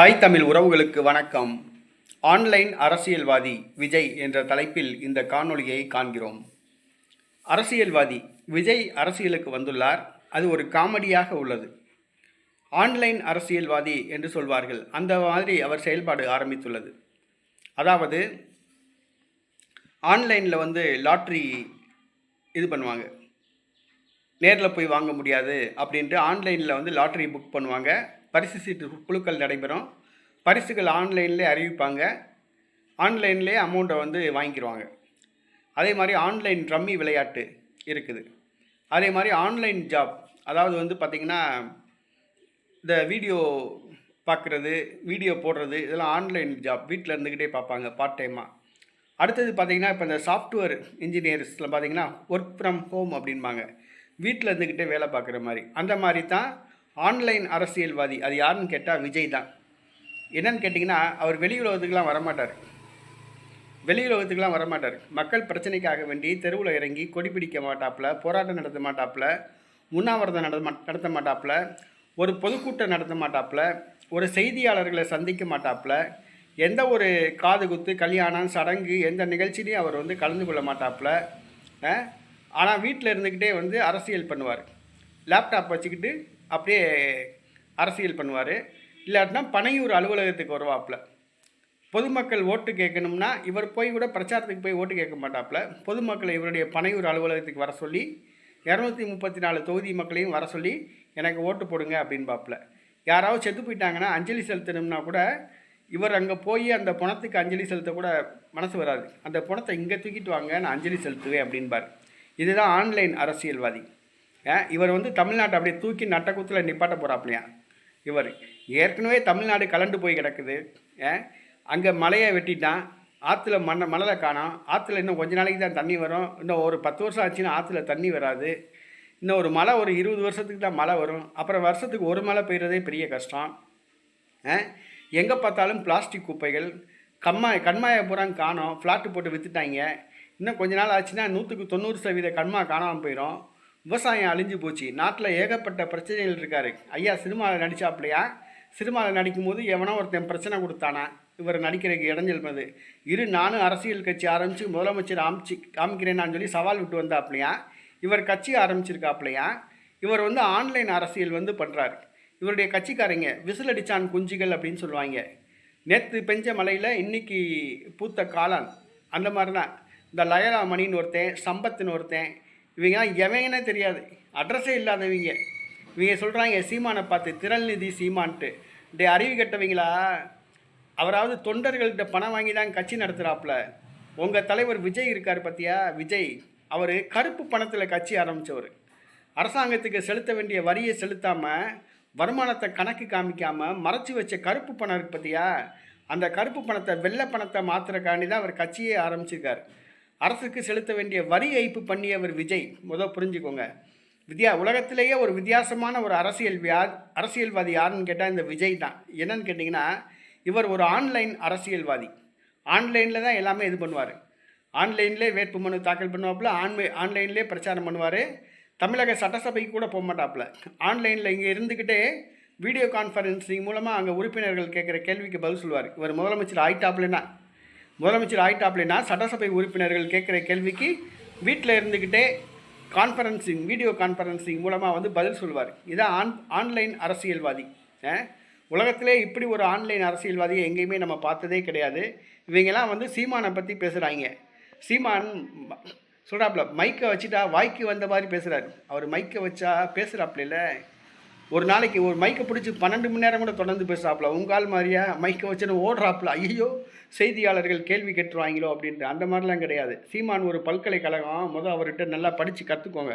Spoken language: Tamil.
தாய் தமிழ் உறவுகளுக்கு வணக்கம். ஆன்லைன் அரசியல்வாதி விஜய் என்ற தலைப்பில் இந்த காணொளியை காண்கிறோம். அரசியல்வாதி விஜய் அரசியலுக்கு வந்துள்ளார். அது ஒரு காமெடியாக உள்ளது. ஆன்லைன் அரசியல்வாதி என்று சொல்வார்கள். அந்த மாதிரி அவர் செயல்பாடு ஆரம்பித்துள்ளது. அதாவது ஆன்லைனில் வந்து லாட்ரி இது பண்ணுவாங்க. நேரில் போய் வாங்க முடியாது அப்படின்ட்டு ஆன்லைனில் வந்து லாட்ரி புக் பண்ணுவாங்க. பரிசு சீட்டு குழுக்கள் நடைபெறும். பரிசுகள் ஆன்லைன்லேயே அறிவிப்பாங்க. ஆன்லைன்லேயே அமௌண்ட்டை வந்து வாங்கிக்கிடுவாங்க அதே மாதிரி ஆன்லைன் ரம்மி விளையாட்டு இருக்குது. அதே மாதிரி ஆன்லைன் ஜாப் அதாவது வந்து பார்த்திங்கன்னா இந்த வீடியோ பார்க்குறது வீடியோ போடுறது இதெல்லாம் ஆன்லைன் ஜாப் வீட்டில் இருந்துக்கிட்டே பார்ப்பாங்க பார்ட் டைமாக அடுத்தது பார்த்திங்கன்னா இப்போ இந்த சாஃப்ட்வேர் இன்ஜினியர்ஸில் பார்த்தீங்கன்னா ஒர்க் ஃப்ரம் ஹோம் அப்படிம்பாங்க வீட்டில் இருந்துக்கிட்டே வேலை பார்க்குற மாதிரி. அந்த மாதிரி தான் ஆன்லைன் அரசியல்வாதி. அது யாருன்னு கேட்டால் விஜய் தான். என்னன்னு கேட்டிங்கன்னா அவர் வெளியுலகத்துக்கெலாம் வரமாட்டார். வெளியுலகத்துக்கெலாம் வரமாட்டார். மக்கள் பிரச்சனைக்காக வேண்டி தெருவில் இறங்கி கொடி பிடிக்க மாட்டாப்புல போராட்டம் நடத்த மாட்டாப்புல உண்ணாவிரதம் நடத்த மா- நடத்த மாட்டாப்புல ஒரு பொதுக்கூட்டம் நடத்த மாட்டாப்புல ஒரு செய்தியாளர்களை சந்திக்க மாட்டாப்புல எந்த ஒரு காது குத்து கல்யாணம் சடங்கு எந்த நிகழ்ச்சியிலையும் அவர் வந்து கலந்து கொள்ள மாட்டாப்புல ஆனால் வீட்டில் இருந்துக்கிட்டே வந்து அரசியல் பண்ணுவார். லேப்டாப் வச்சுக்கிட்டு அப்படியே அரசியல் பண்ணுவார். இல்லாட்டினா பனையூர் அலுவலகத்துக்கு வருவாப்புல. பொதுமக்கள் ஓட்டு கேட்கணும்னா இவர் போய் கூட பிரச்சாரத்துக்கு போய் ஓட்டு கேட்க மாட்டாப்புல. பொதுமக்களை இவருடைய பனையூர் அலுவலகத்துக்கு வர சொல்லி இரநூத்தி முப்பத்தி நாலு தொகுதி மக்களையும் வர சொல்லி எனக்கு ஓட்டு போடுங்க அப்படின்பாப்புல யாராவது செத்து போயிட்டாங்கன்னா அஞ்சலி செலுத்தணும்னா கூட இவர் அங்கே போய் அந்த பணத்துக்கு அஞ்சலி செலுத்த கூட மனசு வராது. அந்த பணத்தை இங்கே தூக்கிட்டு வாங்க நான் அஞ்சலி செலுத்துவேன் அப்படின்பார். இதுதான் ஆன்லைன் அரசியல்வாதி. இவர் வந்து தமிழ்நாட்டை அப்படியே தூக்கி நட்டக்கூத்தில் நிப்பாட்ட போகிறாப்லையா இவர் ஏற்கனவே தமிழ்நாடு கலண்டு போய் கிடக்குது. அங்கே மலையை வெட்டிட்டான். ஆற்றுல மண்ணை மணலை காணோம். ஆற்றுல இன்னும் கொஞ்ச நாளைக்கு தான் தண்ணி வரும். இன்னும் ஒரு பத்து வருஷம் ஆச்சுன்னா ஆற்றுல தண்ணி வராது. இன்னும் ஒரு மழை ஒரு இருபது வருஷத்துக்கு தான் மழை வரும். அப்புறம் வருஷத்துக்கு ஒரு மழை பெய்கிறதே பெரிய கஷ்டம். எங்கே பார்த்தாலும் பிளாஸ்டிக் குப்பைகள். கம்மாய் கண்மாயை பூரா காணும். ஃப்ளாட்டு போட்டு விற்றுட்டாங்க இன்னும் கொஞ்ச நாள் ஆச்சுன்னா நூற்றுக்கு தொண்ணூறு சதவீத கண்மா காணாமல் போயிடும் விவசாயம் அழிஞ்சு போச்சு. நாட்டில் ஏகப்பட்ட பிரச்சனைகள் இருக்காரு. ஐயா சினிமாவில் நடித்தாப்பிலையா சினிமாவில் நடிக்கும்போது எவனோ ஒருத்தன் பிரச்சனை கொடுத்தானா? இவர் நடிக்கிறதுக்கு இடைஞ்சல் பண்ணது இரு நானும் அரசியல் கட்சி ஆரம்பித்து முதலமைச்சர் ஆமிச்சு காமிக்கிறேன்னு சொல்லி சவால் விட்டு வந்தாப்லையா? இவர் கட்சி ஆரம்பிச்சிருக்காப்லையா? இவர் வந்து ஆன்லைன் அரசியல் வந்து பண்ணுறாரு இவருடைய கட்சிக்காரங்க விசில் அடித்தான் குஞ்சுகள் அப்படின்னு சொல்லுவாங்க. நேற்று பெஞ்ச மலையில் இன்னைக்கு பூத்த காளான். அந்த மாதிரி தான் இந்த லயலா மணின்னு ஒருத்தன் சம்பத்துன்னு ஒருத்தன் இவங்கெல்லாம் எவங்கன்னே தெரியாது. அட்ரஸே இல்லாதவங்க. இவங்க சொல்கிறாங்க சீமானை பார்த்து திரள்நிதி சீமான்ட்டு. டே அறிவு கெட்டவங்களா? அவராவது தொண்டர்கள்ட்ட பணம் வாங்கி தான் கட்சி நடத்துகிறாப்புல உங்கள் தலைவர் விஜய் இருக்கார் பார்த்தியா விஜய். அவர் கருப்பு பணத்தில் கட்சி ஆரம்பித்தவர் அரசாங்கத்துக்கு செலுத்த வேண்டிய வரியை செலுத்தாமல் வருமானத்தை கணக்கு காமிக்காமல் மறைச்சி வச்ச கருப்பு பணம் இருக்கு பார்த்தியா அந்த கருப்பு பணத்தை வெள்ளை பணத்தை மாற்றுறக்காண்டி தான் அவர் கட்சியே ஆரம்பிச்சிருக்கார். அரசுக்கு செலுத்த வேண்டிய வரி ஏய்ப்பு பண்ணியவர் விஜய். முதல் புரிஞ்சுக்கோங்க. வித்யா உலகத்திலேயே ஒரு வித்தியாசமான ஒரு அரசியல் வியா அரசியல்வாதி யாருன்னு கேட்டால் இந்த விஜய் தான். என்னன்னு கேட்டிங்கன்னா இவர் ஒரு ஆன்லைன் அரசியல்வாதி. ஆன்லைனில் தான் எல்லாமே இது பண்ணுவார். ஆன்லைன்லேயே வேட்புமனு தாக்கல் பண்ணுவாப்புல ஆன்மை ஆன்லைன்லேயே பிரச்சாரம் பண்ணுவார். தமிழக சட்டசபைக்கு கூட போக மாட்டாப்புல. ஆன்லைனில் இங்கே இருந்துக்கிட்டே வீடியோ கான்ஃபரன்சிங் மூலமாக அங்கே உறுப்பினர்கள் கேட்குற கேள்விக்கு பதில் சொல்லுவார். இவர் முதலமைச்சர் ஆயிட்டாப்புலன்னா. முதலமைச்சர் ஆயிட்டாப்லைனா சட்டசபை உறுப்பினர்கள் கேட்குற கேள்விக்கு வீட்டில் இருந்துக்கிட்டே கான்ஃபரன்சிங் வீடியோ கான்ஃபரன்சிங் மூலமாக வந்து பதில் சொல்வார். இதான் ஆன் ஆன்லைன் அரசியல்வாதி. உலகத்திலே இப்படி ஒரு ஆன்லைன் அரசியல்வாதியை எங்கேயுமே நம்ம பார்த்ததே கிடையாது. இவங்கெல்லாம் வந்து சீமானை பற்றி பேசுகிறாங்க சீமான் சொல்கிறாப்புல மைக்கை வச்சுட்டா வாய்க்கு வந்த மாதிரி பேசுகிறாரு அவர் மைக்கை வச்சா பேசுகிறாப்புல ஒரு நாளைக்கு ஒரு மைக்கை பிடிச்சி பன்னெண்டு மணி நேரம் கூட தொடர்ந்து பேசுகிறாப்புல உங்கால் மாதிரியா? மைக்கை வச்சுன்னு ஓடுறாப்புல ஐயோ செய்தியாளர்கள் கேள்வி கேட்டுருவாங்களோ அப்படின்ட்டு. அந்த மாதிரிலாம் கிடையாது. சீமான் ஒரு பல்கலைக்கழகம். முதல் அவர்கிட்ட நல்லா படித்து கற்றுக்கோங்க